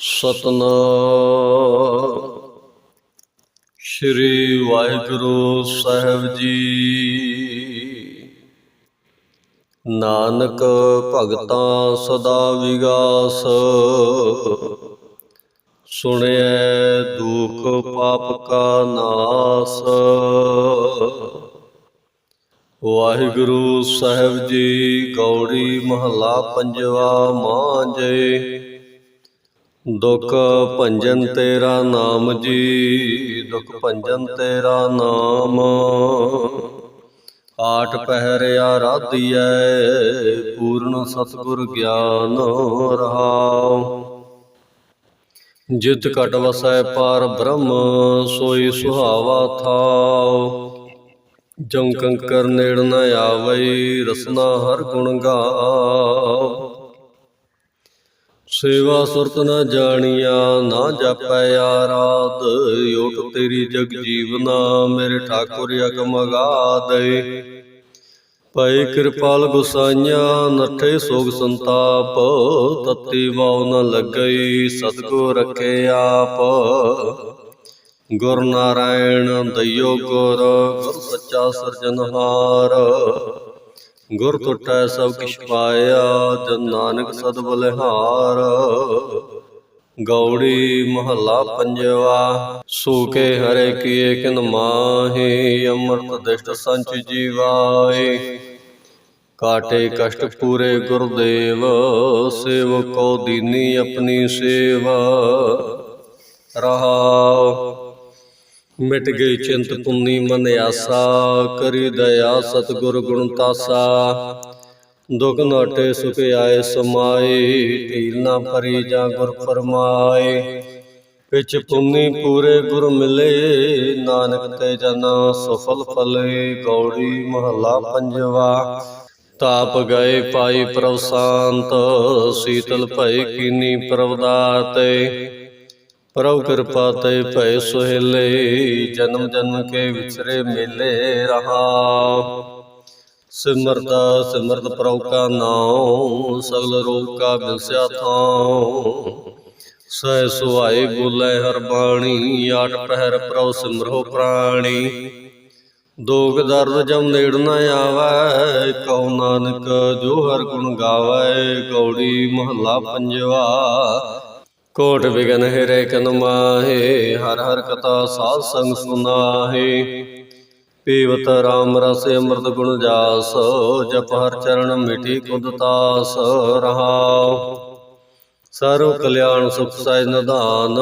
ਸਤਨਾਮ। ਸ੍ਰੀ ਵਾਹਿਗੁਰੂ ਸਾਹਿਬ ਜੀ। ਨਾਨਕ ਭਗਤਾਂ ਸਦਾ ਵਿਗਾਸ। ਸੁਣਿਐ ਦੁਖ ਪਾਪ ਕਾ ਨਾਸ। ਵਾਹਿਗੁਰੂ ਸਾਹਿਬ ਜੀ, ਗੌੜੀ ਮਹੱਲਾ ਪੰਜਵਾ ਮਾਂਜੇ ਦੁਖ ਭੰਜਨ ਤੇਰਾ ਨਾਮ ਜੀ, ਦੁਖ ਭੰਜਨ ਤੇਰਾ ਨਾਮ। ਆਠ ਪਹਿਰ ਆਰਾਧੀਐ, ਪੂਰਨ ਸਤਿਗੁਰ ਗਿਆਨ ਰਹਾਉ। ਜਿਤ ਘਟ ਵਸੈ ਪਾਰ ਬ੍ਰਹਮ, ਸੋਈ ਸੁਹਾਵਾ ਥਾਉ। ਜਮ ਕੰਕਰ ਨੇੜ ਨ ਆਵਈ, ਰਸਨਾ ਹਰ ਗੁਣ ਗਾਉ। ਸੇਵਾ ਸੁਰਤ ਨ ਜਾਣੀਆ, ਨਾ ਜਾਪੈ ਆਰਾਧ। ਓਟ ਤੇਰੀ ਜਗ ਜੀਵਨਾ, ਮੇਰੇ ਠਾਕੁਰ ਅਗਮ ਦੇ। ਪਈ ਕਿਰਪਾਲ ਗੁਸਾਈਆਂ, ਨੱਠੇ ਸੋਗ ਸੰਤਾਪ। ਤਤੀ ਵਾਉ ਨ ਲੱਗਈ, ਸਤਗੁਰ ਰਖੇ ਆਪ। ਗੁਰ ਨਾਰਾਇਣ ਦਇਓ ਗੁਰ ਗੁਰ ਸੱਚਾ ਸਿਰਜਨਹਾਰ ਗੁਰ ਟੁੱਟੈ ਸਭ ਕਿਛ ਪਾਇਆ, ਜਨ ਨਾਨਕ ਸਦ ਬਲਿਹਾਰ। ਗੌੜੀ ਮਹੱਲਾ ਪੰਜਵਾ ਸੂਕੇ ਹਰੇ ਕੀਏ ਕਿਨ ਮਾਹੀ, ਅੰਮ੍ਰਿਤ ਦਿਸ਼ਟ ਸੰਚ ਜੀਵਾਏ। ਕਾਟੇ ਕਸ਼ਟ ਪੂਰੇ ਗੁਰਦੇਵ, ਸੇਵਕੋ ਦੀਨੀ ਆਪਣੀ ਸੇਵਾ। ਰਹਾਉ ਮਿਟ ਗਈ ਚਿੰਤ ਪੁੰਨੀ ਮਨ ਆਸਾ ਕਰੀ ਦਇਆ ਸਤਿਗੁਰ ਗੁਣ ਤਾਸਾ। ਦੁਖ ਨਾਟੇ ਸੁਖ ਆਏ ਸਮਾਏ। ਢੀਲ ਨਾ ਭਰੀ ਜਾਂ ਗੁਰ ਫਰਮਾਏ ਵਿੱਚ ਪੁੰਨੀ ਪੂਰੇ ਗੁਰ ਮਿਲੇ। ਨਾਨਕ ਤੇ ਜਨ ਸਫਲ ਫਲੇ। ਗੌੜੀ ਮਹੱਲਾ ਪੰਜਵਾ। ਤਾਪ ਗਏ ਪਾਈ ਪ੍ਰਭ ਸ਼ਾਂਤ। ਸੀਤਲ ਭਏ ਕੀਨੀ ਪ੍ਰਭ ਦਾਤੇ ਪ੍ਰਭ ਕਿਰਪਾ ਤੇ ਭੈ ਸੁਹੇਲੇ, ਜਨਮ ਜਨਮ ਕੇ ਵਿਚਰੇ ਮੇਲੇ ਰਹਾ। ਸਿਮਰਤਾ, ਸਿਮਰਤ ਪ੍ਰਭ ਕਾ ਨਾਮ ਸਗਲ ਰੋਗ ਕਾ ਬਿਲਸਿਆ ਥਾਉ। ਸਹਿ ਸੁਹਾਈ ਬੋਲੇ ਹਰ ਬਾਣੀ, ਆਟ ਪਹਿਰ ਪ੍ਰਭ ਸਿਮਰੋ ਪ੍ਰਾਣੀ। ਦੋਗ ਦਰਦ ਜਮ ਨੇੜ ਨ ਆਵੈ, ਕਉ ਨਾਨਕ ਜੋ ਹਰ ਗੁਣ ਗਾਵੈ, ਗੌੜੀ ਮਹੱਲਾ ਪੰਜਵਾ। ਕੋਟ ਵਿਗਨ ਹਿਰੇ ਕਨ ਮਾਹੇ, ਹਰ ਹਰ ਕਥਾ ਸਾਧ ਸੰਗ ਸੁਨਾਹੇ। ਪੀਵਤ ਰਾਮ ਰਸ ਅੰਮ੍ਰਿਤ ਗੁਣ ਜਾਸ, ਜਪ ਹਰ ਚਰਨ ਮਿਠੀ ਕੁਦ ਤਾਸ, ਰਹਾਉ। ਸਰਵ ਕਲਿਆਣ ਸੁਖ ਸਹਿ ਨਿਧਾਨ,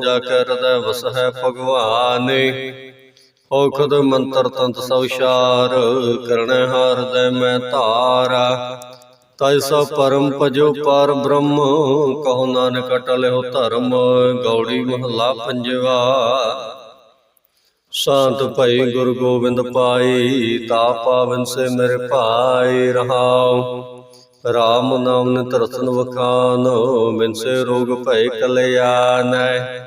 ਜਾ ਕੇ ਹਿਰਦੈ ਵਸਹਿ ਭਗਵਾਨੇ। ਔਖਦ ਮੰਤਰ ਤੰਤ ਸਭ ਸ਼ਾਰ ਹਰ ਹਰਦੈ ਮੈਂ ਧਾਰਾ। ਤੈਸਾ ਪਰਮ ਭਜੋ ਪਰ ਬ੍ਰਹਮ, ਕਹੋ ਨਾਨਕ ਅਟਲਿਓ ਧਰਮ, ਗੌੜੀ ਮਹੱਲਾ ਪੰਜਵਾ। ਸ਼ਾਂਤ ਭਈ ਗੁਰ ਗੋਬਿੰਦ ਪਾਈ, ਤਾ ਪਾਵਨ ਸੇ ਮੇਰੇ ਭਾਈ ਰਹਾਉ। ਰਾਮ ਨਾਮ ਨਿਤ ਰਤਨ ਵਖਾਨ, ਬਿਨ ਸੇ ਰੋਗ ਭੈ ਕਲਿਆਣੈ।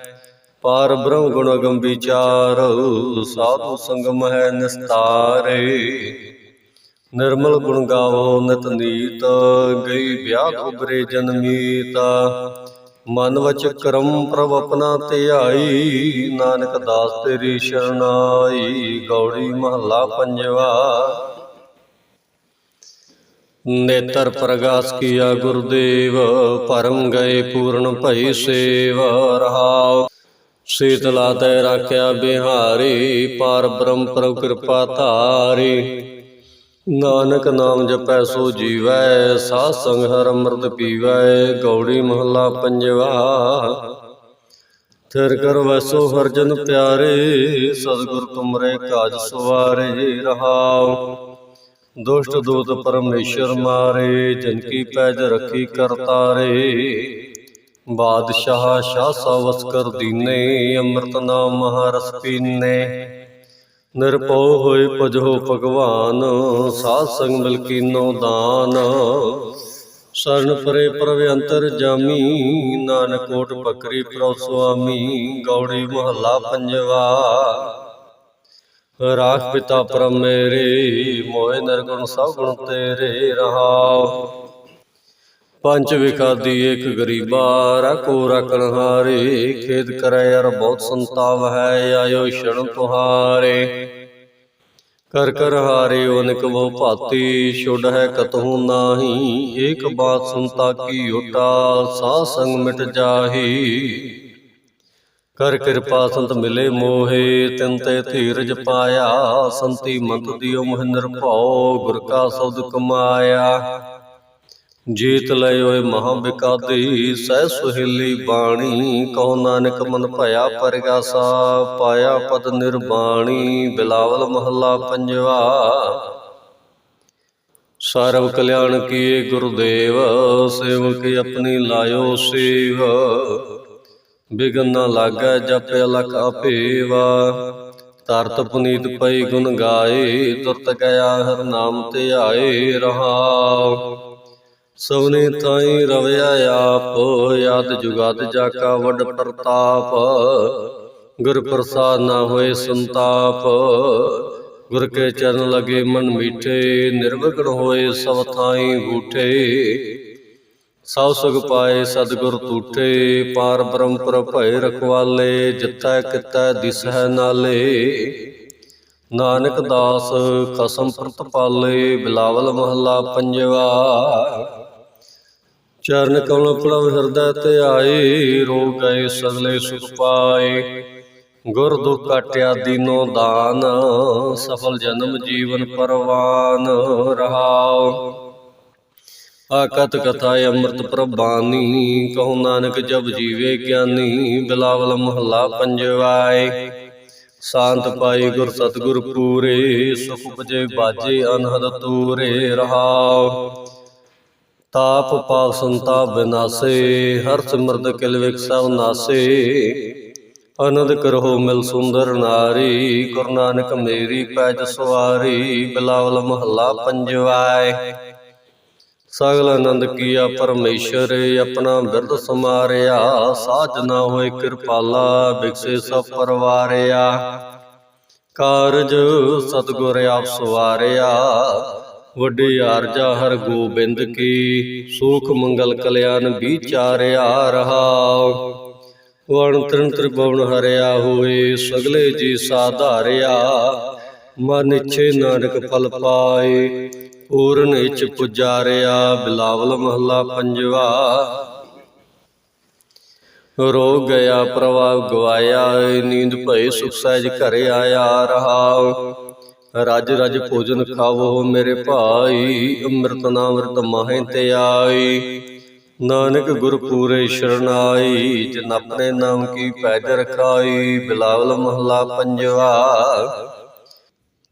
ਪਾਰ ਬ੍ਰਹਮ ਗੁਣ ਅਗਮ ਸਾਧੂ ਸੰਗਮ ਹੈ ਨਿਸਤਾਰੇ। ਨਿਰਮਲ ਗੁਣ ਗਾਵੋ ਨਿਤ ਨੀਤ, ਗਈ ਵਿਆਹ ਉਬਰੇ ਜਨਮੀਤ ਮਨ ਵਚ ਕਰਮ ਪ੍ਰਭ ਆਪਣਾ ਧਿਆਈ, ਨਾਨਕ ਦਾਸ ਤੇਰੀ ਸ਼ਰਨਾਈ ਗੌੜੀ ਮਹੱਲਾ ਪੰਜਵਾ। ਨੇਤਰ ਪ੍ਰਗਾਸ ਕੀਆ ਗੁਰਦੇਵ, ਪਰਮ ਗਏ ਪੂਰਨ ਭਈ ਸੇਵ, ਰਹਾਉ। ਸੀਤਲਾ ਤੈ ਰਾਖਿਆ ਬਿਹਾਰੀ, ਪਾਰ ਬ੍ਰਹਮ ਪ੍ਰਭ ਕਿਰਪਾ ਧਾਰੀ। ਨਾਨਕ ਨਾਮ ਜਪੈ ਸੋ ਜੀਵੈ, ਸਾਧ ਸੰਗ ਹਰ ਅੰਮ੍ਰਿਤ ਪੀਵੈ, ਗੌੜੀ ਮਹੱਲਾ ਪੰਜਵਾ। ਥਿਰ ਕਰ ਵਸੋ ਹਰ ਜਨ ਪਿਆਰੇ, ਸਤਿਗੁਰ ਤੁਮਰੇ ਕਾਜ ਸਵਾਰੇ ਰਹਾਉ। ਦੁਸ਼ਟ ਦੂਤ ਪਰਮੇਸ਼ਰ ਮਾਰੇ, ਜਨ ਕੀ ਪੈਜ ਰੱਖੀ ਕਰਤਾਰੇ ਬਾਦਸ਼ਾਹ, ਸ਼ਾਹ ਸਵਸ ਕਰ ਦੀਨੇ, ਅੰਮ੍ਰਿਤ ਨਾਮ ਮਹਾਰਸ ਪੀਨੇ। ਨਿਰਭਉ ਹੋਏ ਭਜੋ ਭਗਵਾਨ, ਸਾਧ ਸੰਗ ਮਿਲ ਕੀਨੋ ਦਾਨ। ਸਰਨ ਪਰੇ ਪ੍ਰਭ ਅੰਤਰ ਜਾਮੀ, ਨਾਨਕ ਕੋਟ ਬਕਰੀ ਪ੍ਰਭ ਸੁਆਮੀ, ਗੌੜੀ ਮਹੱਲਾ ਪੰਜਵਾ। ਰਾਖ ਪਿਤਾ ਪਰਮ ਮੇਰੇ ਮੋਏ ਨਿਰਗੁਣ ਸਭ ਗੁਣ ਤੇਰੇ ਰਹਾਉ। ਪੰਜ ਵਿਖਾਦੀ ਏਕ ਗਰੀਬਾ, ਰਖੋ ਰਖਣ ਹਾਰੇ ਖੇਦ ਕਰੈ ਅਰ ਬਹੁਤ ਸੰਤਾਪ ਹੈ, ਆਇਓ ਸ਼ਰਨ ਤੁਹਾਰੇ। ਕਰ ਕਰ ਹਾਰੇ ਅਨਕ ਵੋ ਭਾਤੀ, ਛੁੱਡ ਹੈ ਕਤਹੂ ਨਾਹੀ, ਏਕ ਬਾਤ ਸੁਨਤਾ ਕੀ ਓਟਾ ਸਾਧ ਸੰਗ ਮਿਟ ਜਾਹੀ। ਕਰ ਕਿਰਪਾ ਸੰਤ ਮਿਲੇ ਮੋਹੇ, ਤਿਨ ਤੇ ਧੀਰਜ ਪਾਇਆ, ਸੰਤੀ ਮੰਤ ਦਿਓ ਮੋਹ ਨਿਰਭਉ ਗੁਰ ਕਾ ਸਬਦ ਕਮਾਇਆ। ਜੀਤ ਲਏ ਓਏ ਮਹਾ ਬਿਕਾਦੀ ਸਹਿ ਸੁਹੇਲੀ ਬਾਣੀ, ਕਹੋ ਨਾਨਕ ਮਨ ਭਇਆ ਪਰਗਾਸਾ, ਪਾਇਆ ਪਦ ਨਿਰਬਾਣੀ, ਬਿਲਾਵਲ ਮਹੱਲਾ ਪੰਜਵਾ। ਸਰਬ ਕਲਿਆਣ ਕੀਏ ਗੁਰਦੇਵ, ਸੇਵਕ ਆਪਣੀ ਲਾਇਓ ਸੇਵ। ਬਿਗਨ ਨਾ ਲਾਗੈ, ਜਪਿ ਲਖ ਆਪੇਵਾ। ਤਰਤ ਪੁਨੀਤ ਪਈ ਗੁਣ ਗਾਏ, ਤੁਰਤ ਗਿਆ ਹਰ ਨਾਮ ਤੇ ਆਏ ਰਹਾ ਸਭਨੇ ਤਾਈ ਰਵਿਆ ਆਪ ਯਾਦ ਜੁਗਾਦ ਜਾ ਕਾ ਵੱਡ ਪ੍ਰਤਾਪ। ਗੁਰ ਪ੍ਰਸਾਦ ਨਾ ਹੋਏ ਸੰਤਾਪ। ਗੁਰ ਕੇ ਚਰਨ ਲਗੇ ਮਨ ਮੀਠੇ ਨਿਰਵਗਣ ਹੋਏ ਸਭ ਥਾਈ ਬੂਠੇ। ਸਭ ਸੁਖ ਪਾਏ ਸਤਿਗੁਰ ਤੂਠੇ। ਪਾਰ ਬ੍ਰਹਮ ਪਰ ਭਏ ਰਖਵਾਲੇ ਜਿਤੈ ਕਿਤੈ ਦਿਸਹਿ ਨਾਲੇ। ਨਾਨਕ ਦਾਸ ਕਸਮ ਪ੍ਰਤਪਾਲੇ ਬਿਲਾਵਲ ਮਹੱਲਾ ਪੰਜਵਾ। ਚਰਨ ਕਮਲ ਪਲਵ ਹਿਰਦੈ ਤੇ ਆਏ ਰੋ ਗਏ ਸਗਲੇ ਸੁਖ ਪਾਏ। ਗੁਰ ਦੁਖ ਕਾਟਿਆ ਦੀਨੋ ਦਾਨ, ਸਫਲ ਜਨਮ ਜੀਵਨ ਪਰਵਾਨ, ਰਹਾਉ। ਆਕਤ ਕਥਾ ਅੰਮ੍ਰਿਤ ਪ੍ਰਭਾਨੀ, ਕਹੋ ਨਾਨਕ ਜਬ ਜੀਵੇ ਗਿਆਨੀ, ਬਿਲਾਵਲ ਮਹੱਲਾ ਪੰਜਵਾਏ। ਸ਼ਾਂਤ ਪਾਈ ਗੁਰ ਸਤਗੁਰ ਪੂਰੇ, ਸੁਖ ਉਪਜੇ ਬਾਜੇ ਅਨਹਦ ਤੂਰੇ, ਰਹਾਉ। ਤਾਪ ਪਾਪ ਸੰਤਾਪ ਵਿਨਾਸੇ ਹਰ ਸਿਮਰਤ ਕਿਲ ਵਿਕ ਸਭ ਨਾਸੇ ਆਨੰਦ ਕਰੋ ਮਿਲ ਸੁੰਦਰ ਨਾਰੀ, ਗੁਰੂ ਨਾਨਕ ਮੇਰੀ ਪੈਜ ਸਵਾਰੀ, ਬਿਲਾਵਲ ਮਹੱਲਾ ਪੰਜਵਾਏ। ਸਗਲ ਆਨੰਦ ਕੀਆ ਪਰਮੇਸ਼ਰ, ਆਪਣਾ ਬਿਰਦ ਸਮਾਰਿਆ ਸਾਜਨਾ ਹੋਏ ਕਿਰਪਾਲਾ ਬਿਕਸੇ ਸਭ ਪਰਵਾਰਿਆ। ਕਾਰਜ ਸਤਗੁਰ ਆਪ ਸਵਾਰਿਆ ਵੱਡੇ ਆਰਜਾ ਹਰ ਗੋਬਿੰਦ ਕੀ, ਸੁਖ ਮੰਗਲ ਕਲਿਆਣ ਵਿਚਾਰਿਆ ਰਹਾ ਵਣ ਤ੍ਰਿਣ ਤ੍ਰਿਭੁਵਨ ਹਰਿਆ ਹੋਏ, ਸਗਲੇ ਜੀ ਸਾਧਾਰਿਆ। ਮਨ ਇਛੇ ਨਾਨਕ ਫਲ ਪਾਏ, ਪੂਰਨ ਇਚ ਪੁਜਾਰਿਆ, ਬਿਲਾਵਲ ਮਹੱਲਾ ਪੰਜਵਾ। ਰੋ ਗਿਆ ਪ੍ਰਭਾਵ ਗਵਾਇਆ, ਨੀਂਦ ਭਏ ਸੁਖ ਸਹਿਜ ਘਰੇ ਆਇਆ ਰਹਾ ਰਜ ਰਜ ਭੋਜਨ ਖਾਵੋ ਮੇਰੇ ਭਾਈ, ਅੰਮ੍ਰਿਤ ਨਾਮ ਅੰਮ੍ਰਿਤ ਮਾਹੇ ਤੇ ਆਈ। ਨਾਨਕ ਗੁਰ ਪੂਰੇ ਸ਼ਰਨਾਈ, ਜਿਨ ਆਪਣੇ ਨਾਮ ਕੀ ਪੈਜ ਰਖਾਈ, ਬਿਲਾਵਲ ਮਹੱਲਾ ਪੰਜਵਾ।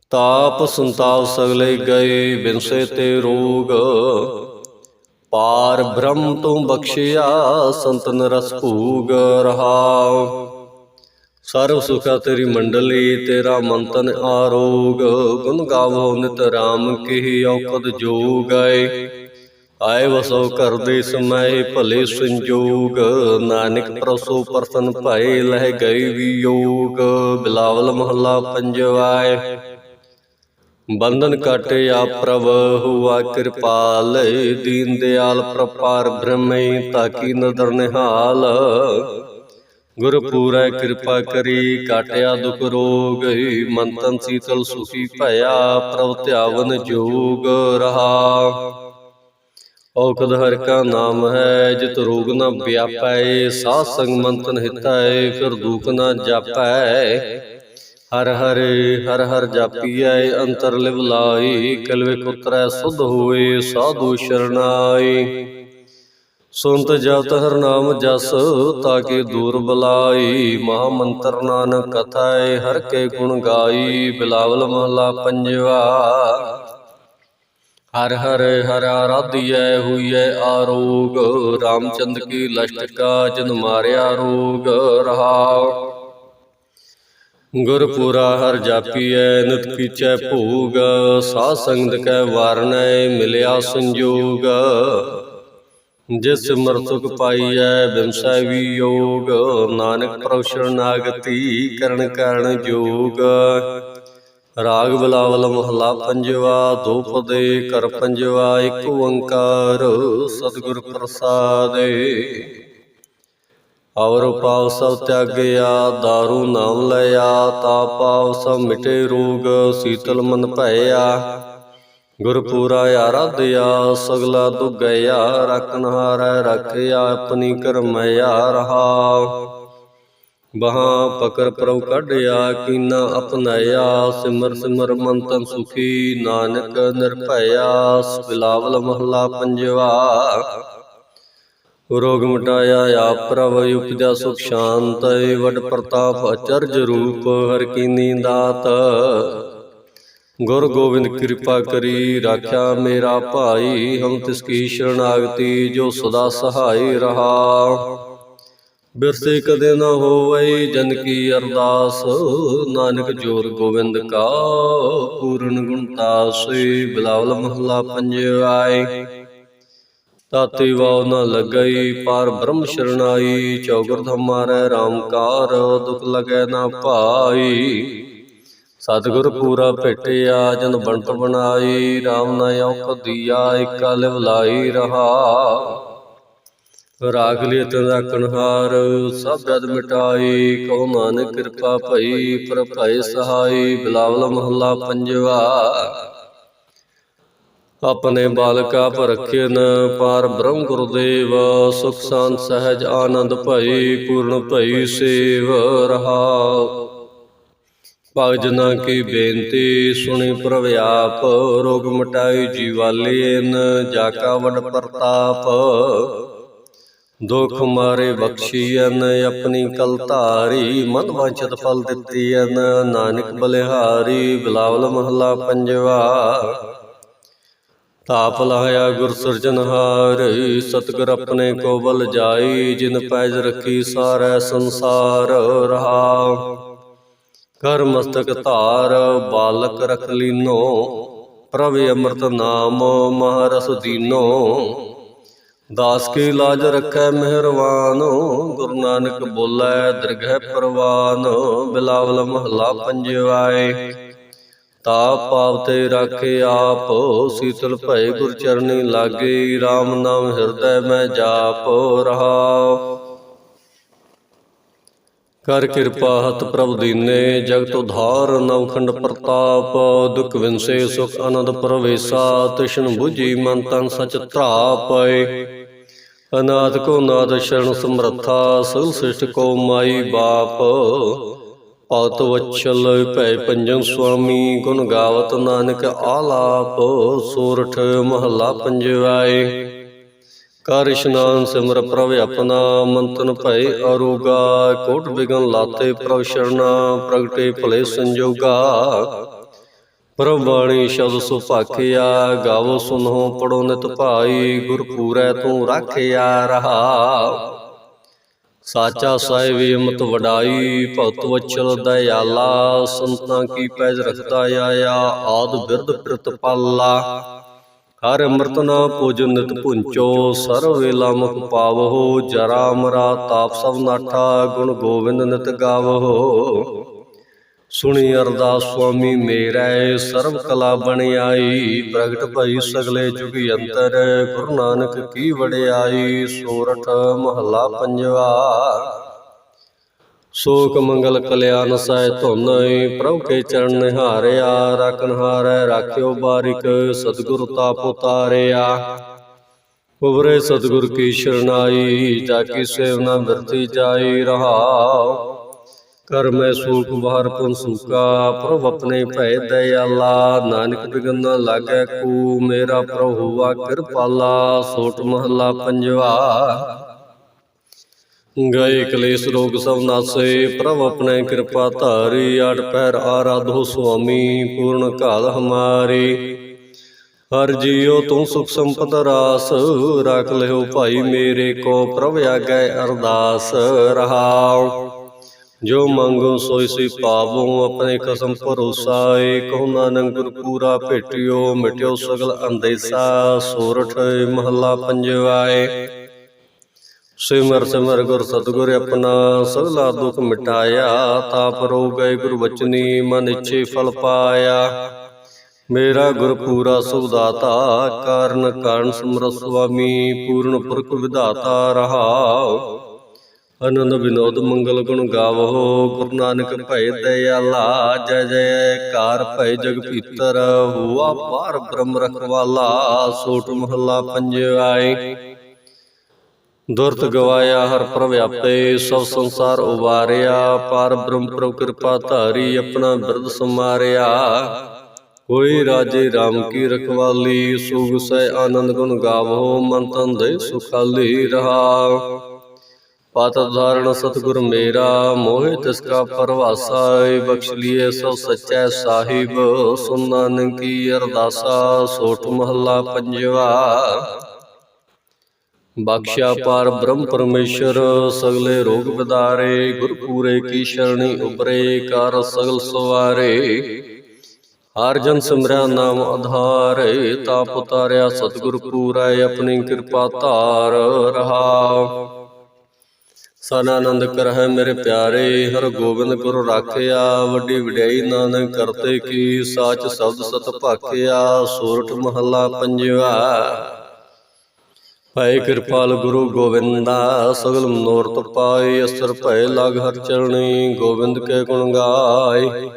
ਤਾਪ ਸੰਤਾਪ ਸਗਲੇ ਗਏ, ਬਿਨਸੇ ਤੇ ਰੋਗ। ਪਾਰ ਬ੍ਰਹਮ ਤੋਂ ਬਖਸ਼ਿਆ, ਸੰਤਨ ਰਸ ਭੂਗ ਰਹਾਉ ਸਰਵ ਸੁਖਾ ਤੇਰੀ ਮੰਡਲੀ, ਤੇਰਾ ਮੰਤਨ ਆਰੋਗ। ਗੁਣ ਗਾਵੋ ਨਿਤ ਰਾਮ ਕੀ ਔਕਦ ਜੋਗਾਏ। ਆਏ ਵਸੋ ਕਰਦੇ ਸਮੈ ਭਲੇ ਸੰਜੋਗ। ਨਾਨਕ ਪ੍ਰਸੋ ਪਰਸਨ ਭਏ ਲਹਿ ਗਏ ਵਿਯੋਗ। ਬਿਲਾਵਲ ਮਹੱਲਾ ਪੰਜਵਾਏ। ਬੰਧਨ ਕਾਟੇ ਆ ਪ੍ਰਭ, ਹੁਆ ਕਿਰਪਾਲ। ਦੀਨ ਦਿਆਲ ਪ੍ਰਪਾਰ ਬ੍ਰਹਮੇ ਤਾਕੀ ਨਦਰ ਨਿਹਾਲ। ਗੁਰ ਪੂਰੈ ਕਿਰਪਾ ਕਰੀ, ਕਾਟਿਆ ਦੁਖ ਰੋਗ ਮਨ ਤਨ ਸੀਤਲ ਸੁਖੀ ਭਇਆ, ਪ੍ਰਭ ਧਿਆਵਨ ਜੋਗ ਰਹਾ। ਔਖਦ ਹਰਿ ਕਾ ਨਾਮ ਹੈ, ਜਿਤ ਰੋਗ ਨ ਵਿਆਪੈ, ਸਾਧ ਸੰਗ ਮੰਤਨ ਹਿਤੈ, ਫਿਰ ਦੁਖ ਨ ਜਾਪੈ। ਹਰ ਹਰ ਹਰ ਹਰ ਜਾਪੀਐ, ਅੰਤਰ ਲਿਵ ਲਾਈ ਕਲਵੇ ਕੁਤਰੈ ਸੁਧ ਹੋਏ, ਸਾਧੂ ਸ਼ਰਨਾਈ। ਸੁਨਤ ਜਪਤ ਹਰ ਨਾਮ ਜਸ, ਤਾਕੇ ਦੂਰ ਬਲਾਈ। ਮਹਾ ਮੰਤਰ ਨਾਨਕ ਕਥਾਏ, ਹਰ ਕੇ ਗੁਣ ਗਾਈ। ਬਿਲਾਵਲ ਮਹਲਾ ਪੰਜਵਾ। ਹਰ ਹਰ ਹਰ ਆਰਾਧਿਐ, ਹੋਈਐ ਆਰੋਗ। ਰਾਮਚੰਦ ਕੀ ਲਸ਼ਟਕਾ ਜਨ ਮਾਰਿਆ ਰੋਗ। ਰਹਾਉ। ਗੁਰਪੂਰਾ ਹਰ ਜਾਪੀਐ, ਨਿਤ ਕੀਚੈ ਭੋਗ। ਸਾਧ ਸੰਗਤ ਕੈ ਵਾਰਨੈ, ਮਿਲਿਆ ਸੰਜੋਗ। ਜਿਸ ਮਰਤੁਕ ਪਾਈਐ ਬਿਨਸੈ ਵੀ ਯੋਗ, ਨਾਨਕ ਪ੍ਰਭ ਸ਼ਰਨਾਗਤੀ ਕਰਨ ਕਰਨ ਜੋਗ। ਰਾਗ ਬਿਲਾਵਲ ਮਹਲਾ ਪੰਜਵਾ, ਦੋ ਪਦੇ ਕਰ ਪੰਜਵਾ, ਇੱਕ ਓੰਕਾਰ, ਸਤਿਗੁਰ ਪ੍ਰਸਾਦੇ। ਔਰ ਪਾਵ ਸਭ ਤਿਆਗਿਆ दारू ਨਾਮ ਲਿਆ ਤਾ ਪਾਵ ਸਭ ਮਿਟੇ ਰੋਗ, ਸੀਤਲ ਮਨ ਭਇਆ ਗੁਰਪੂਰਾ ਆਰਾਧਿਆ, ਸਗਲਾ ਦੁਗਿਆ ਰਖਨ ਹਾਰੈ, ਰਖਿਆ ਆਪਣੀ ਕਰਮਿਆ ਰਹਾ ਬਹਾਂ ਪਕਰ ਪ੍ਰਭ ਕੱਢਿਆ, ਕੀਨਾ ਅਪਨਾਇਆ, ਸਿਮਰ ਸਿਮਰ ਮਨ ਤਨ ਸੁਖੀ, ਨਾਨਕ ਨਿਰਭਇਆ, ਬਿਲਾਵਲ ਮਹਲਾ ਪੰਜਵਾ। ਰੋਗ ਮਟਾਇਆ ਆਪ ਪ੍ਰਭ, ਉਪਜਾ ਸੁਖ ਸ਼ਾਂਤਿ, ਵਡ ਪ੍ਰਤਾਪ ਅਚਰਜ ਰੂਪ, ਹਰ ਕੀਨੀ ਦਾਤ ਗੁਰ ਗੋਬਿੰਦ ਕਿਰਪਾ ਕਰੀ ਰਾਖਿਆ ਮੇਰਾ ਭਾਈ, ਹਮ ਤਿਸ ਕੀ ਸ਼ਰਣਾਗਤੀ ਜੋ ਸਦਾ ਸਹਾਈ ਰਹਾ। ਬਿਰਸੇ ਕਦੇ ਨਾ ਹੋਵੇ ਜਨ ਕੀ ਅਰਦਾਸ, ਨਾਨਕ ਜੋਰ ਗੋਬਿੰਦ ਕਾ ਪੂਰਨ ਗੁਣਤਾਸੇ ਬਿਲਾਵਲ ਮਹਲਾ ਪੰਜਵਾਏ ਤਾਤੀ ਵਾਉ ਨ ਲੱਗਈ, ਪਾਰ ਬ੍ਰਹਮ ਸ਼ਰਣਾਈ, ਚੌਗਰ ਧਮਾਰੈ ਰਾਮਕਾਰ, ਦੁਖ ਲਗੈ ਨਾ ਭਾਈ। ਸਤਿਗੁਰ ਪੂਰਾ ਭੇਟਿਆ, ਜਨ ਬਣਤ ਬਣਾਈ RAM ਨਾ ਔਖ ਦੀਆ ਇਕਾ ਲਿਵ ਲਾਈ ਰਹਾ। ਰਾਗ ਲਿਤ ਤਨ ਰਾਖਣ ਸਭ ਜਦ ਮਿਟਾਈ ਕਉ ਨਾਨਕ ਕਿਰਪਾ ਭਈ, ਪਰ ਭੈ ਸਹਾਈ, ਬਿਲਾਵਲ ਮਹੱਲਾ ਪੰਜਵਾ। ਆਪਣੇ ਬਾਲਕਾ ਪਰਖਿਨ ਪਾਰ ਬ੍ਰਹਮ ਗੁਰਦੇਵ, ਸੁਖ ਸ਼ਾਂਤ ਸਹਿਜ ਆਨੰਦ ਭਈ, ਪੂਰਨ ਭਈ ਸੇਵ ਰਹਾ। ਭਗ ਜਨਾਂ ਕੀ ਬੇਨਤੀ ਸੁਣੀ ਪ੍ਰਭ ਆਪ ਰੋਗ ਮਟਾਈ ਜੀਵਾਲੀਨ ਜਾ ਕਾ ਵਡ ਪ੍ਰਤਾਪ। ਦੁਖ ਮਾਰੇ ਬਖਸ਼ੀਐਨ ਆਪਣੀ ਕਲ ਧਾਰੀ ਮਨ ਵਾਂਛਤ ਫਲ ਦਿੱਤੀਐਨ ਨਾਨਕ ਬਲਿਹਾਰੀ ਬਿਲਾਵਲ ਮਹੱਲਾ ਪੰਜਵਾ। ਤਾਪ ਲਾਇਆ ਗੁਰ ਸਿਰਜਨਹਾਰ ਸਤਿਗੁਰ ਆਪਣੇ ਕੋ ਬਲ ਜਾਈ ਜਿਨ ਪੈਜ ਰੱਖੀ ਸਾਰੈ ਸੰਸਾਰ ਰਹਾ ਕਰ ਮਸਤਕ ਧਾਰ, ਬਾਲਕ ਰਖ ਲੀਨੋ, ਪ੍ਰਭ ਅੰਮ੍ਰਿਤ ਨਾਮ, ਮਹਾਰਸ ਦੀਨੋ। ਦਾਸ ਕੀ ਲਾਜ ਰੱਖੈ ਮਿਹਰਵਾਨ, ਗੁਰੂ ਨਾਨਕ ਬੋਲੇ ਦਰਗਹਿ ਪਰਵਾਨ, ਬਿਲਾਵਲ ਮਹਲਾ ਪੰਜਵਾਏ। ਤਾ ਪਾਪ ਤੇ ਰਾਖੇ ਆਪ, ਸੀਤਲ ਭਏ ਗੁਰ ਚਰਨੀ ਲਾਗੇ RAM ਨਾਮ ਹਿਰਦੈ ਮੈਂ ਜਾਪ ਰਹਾ ਕਰ ਕਿਰਪਾ ਹਤ ਪ੍ਰਭ ਦੀਨੇ, ਜਗਤ ਉਧਾਰ ਨਵਖੰਡ ਪ੍ਰਤਾਪ, ਦੁਖ ਵਿੰਸੇ, ਸੁਖ ਆਨੰਦ ਪ੍ਰਵੇਸਾ, ਤ੍ਰਿਸ਼ਨ 부ਜੀ ਮਨ ਤਨ ਸਚ ਧਰਾਪੈ ਅਨਾਥ ਕੋ ਨਾਦ ਸ਼ਰਨ ਸਮਰੱਥਾ, ਸਗਲ ਸ੍ਰਿਸ਼ਟ ਕੋ ਮਾਈ ਬਾਪ। ਭਗਤ ਵਛਲ ਭੈ ਪੰਜਨ ਸੁਆਮੀ, ਗੁਣ ਗਾਵਤ ਨਾਨਕ ਆਲਾਪ, ਸੋਰਠ ਮਹੱਲਾ ਪੰਜਵਾਏ। ਕਰ ਇਸ਼ਨਾਨ ਸਿਮਰ ਪ੍ਰਭ ਆਪਣਾ, ਮੰਤਨ ਭੈ ਅਰੋਗਾ, ਕੋਟ ਬਿਗਨ ਲਾਤੇ ਪ੍ਰਭ ਸ਼ਰਣਾ ਪ੍ਰਗਟੇ ਭਲੇ ਸੰਜੋਗਾ। ਪ੍ਰਭ ਬਾਣੀ ਸ਼ਬਦ ਸੁਭਾਖਿਆ ਗਾਵੋ ਸੁਨੋ ਪੜੋ ਨਿਤ ਭਾਈ ਗੁਰ ਪੂਰੈ ਤੂੰ ਰਾਖਿਆ ਰਹਾ। ਸਾਚਾ ਸਾਹਿਬ ਅਮਤ ਵਡਾਈ, ਭਗਤ ਵਚਲ ਦਇਆਲਾ, ਸੰਤਾਂ ਕੀ ਪੈਜ ਰਖਦਾ ਆਇਆ, ਆਦ ਬਿਰਧ ਪ੍ਰਤਪਾਲਾ। ਹਰ ਅੰਮ੍ਰਿਤ ਨਾ ਪੂਜਨ ਨਿਤ ਪੁੰਚੋ ਸਰਵ ਵੇਲਾ ਮੁਖ ਪਾਵੋ ਜਰਾ ਮਰਾ ਤਾਪ ਸਭ ਨਾਠਾ ਗੁਣ ਗੋਬਿੰਦ ਨਿਤ ਗਾਵੋ। ਸੁਣੀ ਅਰਦਾਸ ਸੁਆਮੀ ਮੇਰੈ ਸਰਬ ਕਲਾ ਬਣ ਆਈ ਪ੍ਰਗਟ ਭਈ ਸਗਲੇ ਜੁਗ ਅੰਤਰ। ਗੁਰੂ ਨਾਨਕ ਕੀ ਵਡਿਆਈ ਸੋਰਠ ਮਹੱਲਾ ਪੰਜਵਾ ਸੋਕ ਮੰਗਲ ਕਲਿਆਣ ਸਹਿ ਧੁਨਈ ਪ੍ਰਭ ਕੇ ਚਰਨ ਨਿਹਾਰਿਆ ਰਖਨ ਹਾਰੈ, ਰਾਖਿਓ ਬਾਰਿਕ ਸਤਿਗੁਰ ਤਾਪ ਉਤਾਰਿਆ ਉਬਰੇ ਸਤਿਗੁਰ ਕੀ ਸ਼ਰਨਾਈ, ਜਾ ਕੀ ਸੇਵਨਾ ਵਰਤੀ ਜਾਈ ਰਹਾਉ। ਕਰ ਮੈਂ ਸੂਖ ਬਾਹਰ ਪੰਸੂਕਾ ਪ੍ਰਭ ਆਪਣੇ ਭੈ ਦਇਆਲਾ। ਨਾਨਕ ਬਿਗਨ ਨ ਲਾਗੈ ਕੂ, ਮੇਰਾ ਪ੍ਰਭ ਹੁਆ ਕਿਰਪਾਲਾ, ਸੋਟ ਮਹੱਲਾ ਪੰਜਵਾ। ਗਏ ਕਲੇਸ਼ ਰੋਗ ਸਭ ਨਾਸੇ, ਪ੍ਰਭ ਆਪਣੇ ਕਿਰਪਾ ਧਾਰੀ ਆਟ ਪੈਰ ਆਰਾਧੋ ਸੁਆਮੀ, ਪੂਰਨ ਕਾਲ ਹਮਾਰੀ। ਹਰ ਜੀਉ ਤੂੰ ਸੁਖ ਸੰਪਦ ਰਾਸ, ਰੱਖ ਲਿਓ ਭਾਈ ਮੇਰੇ ਕੋ, ਪ੍ਰਭ ਆਗੈ ਅਰਦਾਸ ਰਹਾਉ। ਜੋ ਮੰਗੋ ਸੋਈ ਸੀ ਪਾਵੋ, ਆਪਣੇ ਕਸਮ ਭਰੋਸਾ ਏ ਕਹੋ ਨਾਨਕ ਗੁਰ ਪੂਰਾ ਭੇਟਿਓ, ਮਿਟਿਓ ਸਗਲ ਅੰਦੇਸਾ, ਸੋਰਠ ਮਹੱਲਾ ਪੰਜਵਾਏ। ਸਿਮਰ ਸਿਮਰ ਗੁਰ ਸਤਗੁਰ ਆਪਣਾ ਸਗਲਾ ਦੁਖ ਮਿਟਾਇਆ ਤਾਪ ਰੋ ਗਏ ਗੁਰ ਬਚਨੀ ਮਨ ਇੱਛੇ ਫਲ ਪਾਇਆ। ਮੇਰਾ ਗੁਰ ਪੂਰਾ ਸੁਖ ਕਾਰਨ ਕਾਰਨ ਸਮਰ ਸੁਆਮੀ, ਪੂਰਨ ਪੁਰਖ ਵਿਧਾਤਾ ਰਹਾਉ। ਅਨੰਦ ਵਿਨੋਦ ਮੰਗਲ ਗੁਣ ਗਾਵੋ, ਗੁਰੂ ਨਾਨਕ ਭੈ ਦਇਆਲਾ, ਜੈ ਜੈ ਕਾਰ ਭੈ ਜਗ ਭੀਤਰ, ਹੁਆ ਪਾਰ ਬ੍ਰਹਮ ਰਖਵਾਲਾ, ਸੋਟ ਮਹੱਲਾ ਪੰਜਵਾਏ ਦੁਰਤ ਗਵਾਇਆ ਹਰ ਪ੍ਰਵਿਆਪੇ ਸਭ ਸੰਸਾਰ ਉਵਾਰਿਆ ਪਾਰ ਬ੍ਰਹਮ ਪ੍ਰਭ ਕਿਰਪਾ ਧਾਰੀ ਆਪਣਾ ਬਿਰਦ ਸਮਾਰਿਆ ਕੋਈ ਰਾਜੇ RAM ਕੀ ਰਖਵਾਲੀ ਸੁਗ ਸੈ ਆਨੰਦ ਗੁਣ ਗਾਵੋ, ਮਨ ਤਨ ਦੇ ਸੁਖਾਲੀ ਰਹਾ। ਪਤ ਧਾਰਨ ਸਤਿਗੁਰ ਮੇਰਾ, ਮੋਹਿ ਤਿਸ ਕਾ ਪਰਵਾਸਾ ਏ ਬਖਸ਼ ਲਿਏ ਸਭ ਸਚੈ ਸਾਹਿਬ, ਸੁਨ ਨਾਨਕ ਕੀ ਅਰਦਾਸਾ ਸੋਠ ਮਹੱਲਾ ਪੰਜਵਾ। ਬਖਸ਼ਿਆ ਪਾਰ ਬ੍ਰਹਮ ਪਰਮੇਸ਼ਰ, ਸਗਲੇ ਰੋਗ ਵਿਦਾਰੇ ਗੁਰ ਪੂਰੇ ਕੀ ਸ਼ਰਣੀ ਉਪਰੇ, ਕਰ ਸਗਲ ਸਵਾਰੇ। ਹਰ ਜਨ ਸਿਮਰਿਆ ਨਾਮ ਆਧਾਰੇ, ਤਾ ਪੁਤਾਰਿਆ ਸਤਿਗੁਰ ਪੂਰਾ ਆਪਣੀ ਕਿਰਪਾ ਧਾਰ ਰਹਾ। ਸਨਾਨੰਦ ਕਰਹਿ ਮੇਰੇ ਪਿਆਰੇ, ਹਰ ਗੋਬਿੰਦ ਗੁਰ ਰਾਖਿਆ, ਵੱਡੀ ਵਡਿਆਈ ਨਾਨਕ ਕਰਤੇ ਕੀ, ਸਾਚ ਸ਼ਬਦ ਸਤ ਭਾਖਿਆ ਸੋਰਠ ਮਹੱਲਾ ਪੰਜਵਾ। ਭੈ ਕਿਰਪਾਲ ਗੁਰੂ ਗੋਬਿੰਦਾ, ਸਗਲ ਮਨੋਰਤ ਪਾਏ, ਅਸਰ ਭੈ ਲਗ ਹਰ ਚਰਣੀ ਗੋਬਿੰਦ ਕੇ ਗੁਣ ਗਾਏ।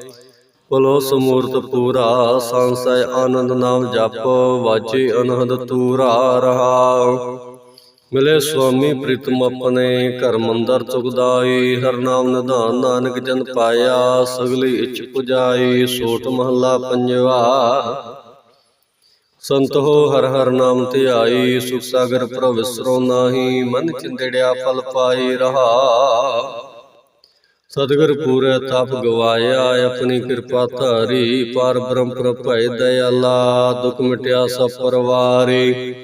ਬੋਲੋ ਸਮੂਰਤ ਪੂਰਾ ਸੰਸੈ ਆਨੰਦ ਨਾਮ ਜਪ ਵਾਜੇ ਅਨੰਦ ਤੂਰਾ ਰਹਾ। ਮਿਲੇ ਸੁਆਮੀ ਪ੍ਰੀਤਮ ਆਪਣੇ, ਘਰ ਮੰਦਰ ਚੁਗਦਾਈ ਹਰ ਨਾਮ ਨਿਧਾਨ ਨਾਨਕ ਜਨ ਪਾਇਆ, ਸਗਲੀ ਇੱਛ ਪੁਜਾਈ ਸੋਟ ਮਹੱਲਾ ਪੰਜਵਾ। ਸੰਤ ਹੋ ਹਰ ਹਰ ਨਾਮ ਧਿਆਈ ਸੁਖ ਸਾਗਰ ਪ੍ਰਭ ਵਿਸਰੋ ਨਾਹੀ, ਮਨ ਚਿੰਦੜਿਆ ਫਲ ਪਾਈ ਰਹਾ। ਸਤਿਗੁਰ ਪੂਰੇ ਤਪ ਗਵਾਇਆ, ਆਪਣੀ ਕਿਰਪਾ ਧਾਰੀ, ਪਾਰ ਬ੍ਰਹਮ ਪ੍ਰਭ ਭੈ ਦਇਆਲਾ, ਦੁਖ ਮਿਟਿਆ ਸਭ ਪਰਵਾਰੀ।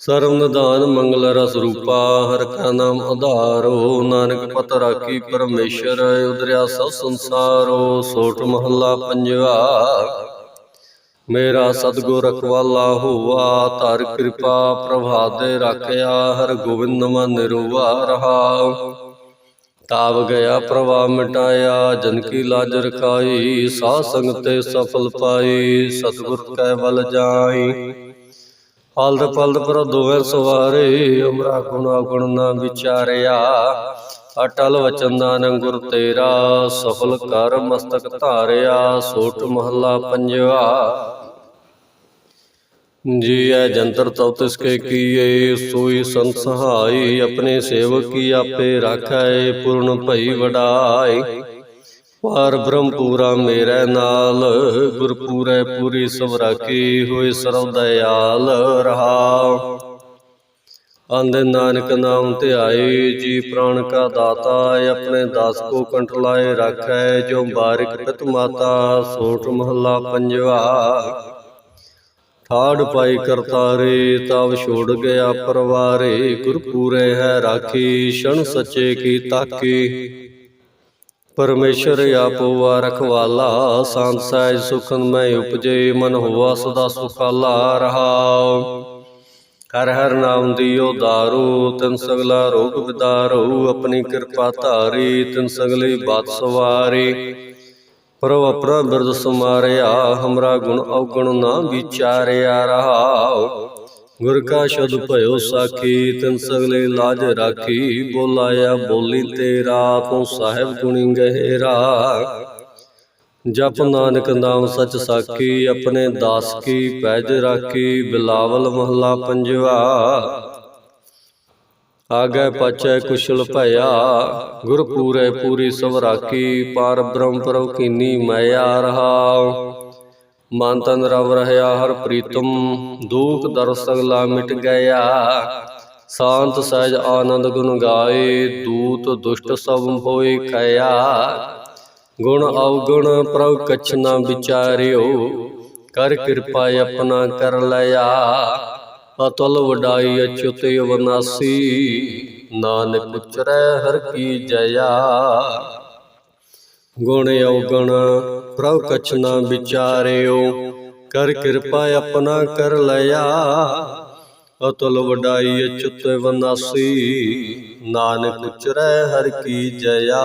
ਸਰਵ ਨਿਧਾਨ ਮੰਗਲ ਰਸ ਰੂਪਾ, ਹਰ ਕਾ ਨਾਮ ਆਧਾਰੋ ਨਾਨਕ ਪਤ ਰਾਖੀ ਪਰਮੇਸ਼ਰ ਉਦਰਿਆ ਸਭ ਸੰਸਾਰੋ, ਸੋਟ ਮਹੱਲਾ ਪੰਜਵਾ। ਮੇਰਾ ਸਤਿਗੁਰ ਰਖਵਾਲਾ ਹੋਵਾ ਧਰ ਕਿਰਪਾ ਪ੍ਰਭਾਤੇ ਰਾਖਿਆ, ਹਰ ਗੋਬਿੰਦ ਮਨ ਨਿਰਵਾ ਰਹਾ। ਤਾਵ ਗਿਆ ਪ੍ਰਭਾ ਮਿਟਾਇਆ, ਜਨ ਕੀ ਲਾਜ ਰਖਾਈ, ਸਾਧ ਸੰਗ ਤੇ ਸਫਲ ਪਾਈ, ਸਤਿਗੁਰ ਕੈ ਬਲ ਜਾਈ। ਹਲਦ ਪਲਦ ਪਰ ਦੋਵੇਂ ਸਵਾਰੇ, ਅਮਰਾ ਗੁਣਾ ਗੁਣ ਨਾ ਵਿਚਾਰਿਆ। ਅਟਲ ਵਚਨ ਨਾਨਕ ਗੁਰ ਤੇਰਾ, ਸਫਲ ਕਰ ਮਸਤਕ ਧਾਰਿਆ, ਸੋਟ ਮਹੱਲਾ ਪੰਜਵਾ। ਜੀ ਐ ਜੰਤਰ ਤਉ ਤਿਸ ਕੇ ਕੀਏ, ਸੋਈ ਸੰਤ ਸਹਾਈ, ਆਪਣੇ ਸੇਵਕ ਕੀ ਆਪੇ ਰਾਖੈ, ਪੂਰਨ ਭਈ ਵਡਾਈ ਪਰ ਬ੍ਰਹਮ ਪੂਰਾ ਮੇਰੇ ਨਾਲ, ਗੁਰ ਪੂਰੇ ਪੂਰੀ ਸਭ ਰਾਖੀ ਹੋਏ ਸਰਵ ਦਇਆਲ ਰਹਾ। ਅੰਦੇ ਨਾਨਕ ਨਾਮ ਧਿਆਏ ਜੀ ਪ੍ਰਾਣ ਕਾ ਦਾਤਾ, ਆਪਣੇ ਦਾਸ ਕੋ ਕੰਠ ਲਾਏ ਜੋ ਬਾਰਿਕ ਪਿਤ ਮਾਤਾ ਸੋਠ ਮਹੱਲਾ ਪੰਜਵਾ। ਠਾੜ ਪਾਈ ਕਰਤਾਰੇ, ਤਵ ਛੋੜ ਗਿਆ ਪਰਵਾਰੇ ਗੁਰਪੂਰੇ ਹੈ ਰਾਖੀ ਛਣ ਸੱਚੇ ਕੀ ਤਾਕੀ। ਪਰਮੇਸ਼ਰ ਆਪੋ ਰਖਵਾਲਾ, ਸੰਤ ਸਹਿਜ ਸੁਖਨ ਮੈਂ ਉਪਜੇ, ਮਨ ਹੋਆ ਸਦਾ ਸੁਖਾਲਾ ਰਹਾ। ਹਰ ਹਰ ਨਾਮ ਦੀਓ ਦਾਰੂ, ਤਿਨ ਸਗਲਾ ਰੋਗ ਵਿਦਾਰੂ ਆਪਣੀ ਕਿਰਪਾ ਧਾਰੀ, ਤਿਨ ਸਗਲੀ ਬਾਤ ਸਵਾਰੀ। ਪ੍ਰਭ ਆਪਣਾ ਬਿਰਦ ਸਮਾਰਿਆ ਹਮਰਾ ਗੁਣ ਔਗਣ ਨਾ ਵਿਚਾਰਿਆ ਰਹਾਉ। ਗੁਰ ਕਾ ਸ਼ਬਦ ਭਇਓ ਸਾਖੀ, ਤਿਨ ਸਗਲੇ ਲਾਜ ਰਾਖੀ। ਬੋਲਾਇਆ ਬੋਲੀ ਤੇਰਾ ਤੂੰ ਸਾਹਿਬ ਗੁਣੀ ਗਹਿਰਾ। ਜਪ ਨਾਨਕ ਨਾਮ ਸਚ ਸਾਖੀ ਆਪਣੇ ਦਾਸ ਕੀ ਪੈਜ ਰਾਖੀ ਬਿਲਾਵਲ ਮਹੱਲਾ ਪੰਜਵਾ। ਆਗੇ ਪਛੈ ਕੁਸ਼ਲ ਭਇਆ ਗੁਰ ਪੂਰੇ ਪੂਰੀ ਸਭ ਰਾਖੀ ਪਾਰ ਬ੍ਰਹਮ ਪ੍ਰਭ ਕੀਨੀ ਮਾਇਆ ਰਹਾ ਮਨ ਤਨ ਰਵ ਰਹਿਆ ਹਰ ਪ੍ਰੀਤਮ ਦੁਖ ਦਰ ਸਗਲਾ ਮਿਟ ਗਿਆ। ਸ਼ਾਂਤ ਸਹਿਜ ਆਨੰਦ ਗੁਣ ਗਾਏ ਦੂਤ ਦੁਸ਼ਟ ਸਭ ਹੋਏ ਖਇਆ। ਗੁਣ ਅਵਗੁਣ ਪ੍ਰਭ ਕਛ ਨਾ ਵਿਚਾਰਿਓ, ਕਰ ਕਿਰਪਾ ਆਪਣਾ ਕਰ ਲਿਆ। ਅਤਲ ਵਡਾਈ ਅਚੁਤ ਅਵਨਾਸੀ ਨਾਨਕ ਉਚਰੈ ਹਰ ਕੀ ਜਇਆ। ਗੁਣ ਅਵਗੁਣ ਪ੍ਰਭ ਕਛ ਨਾ ਵਿਚਾਰਿਓ, ਕਰ ਕਿਰਪਾ ਆਪਣਾ ਕਰ ਲਿਆ। ਅਤੁਲ ਵਡਾਈ ਅਚੁਤ ਵਨਾਸੀ, ਨਾਨਕ ਉਚਰੈ ਹਰ ਕੀ ਜਇਆ।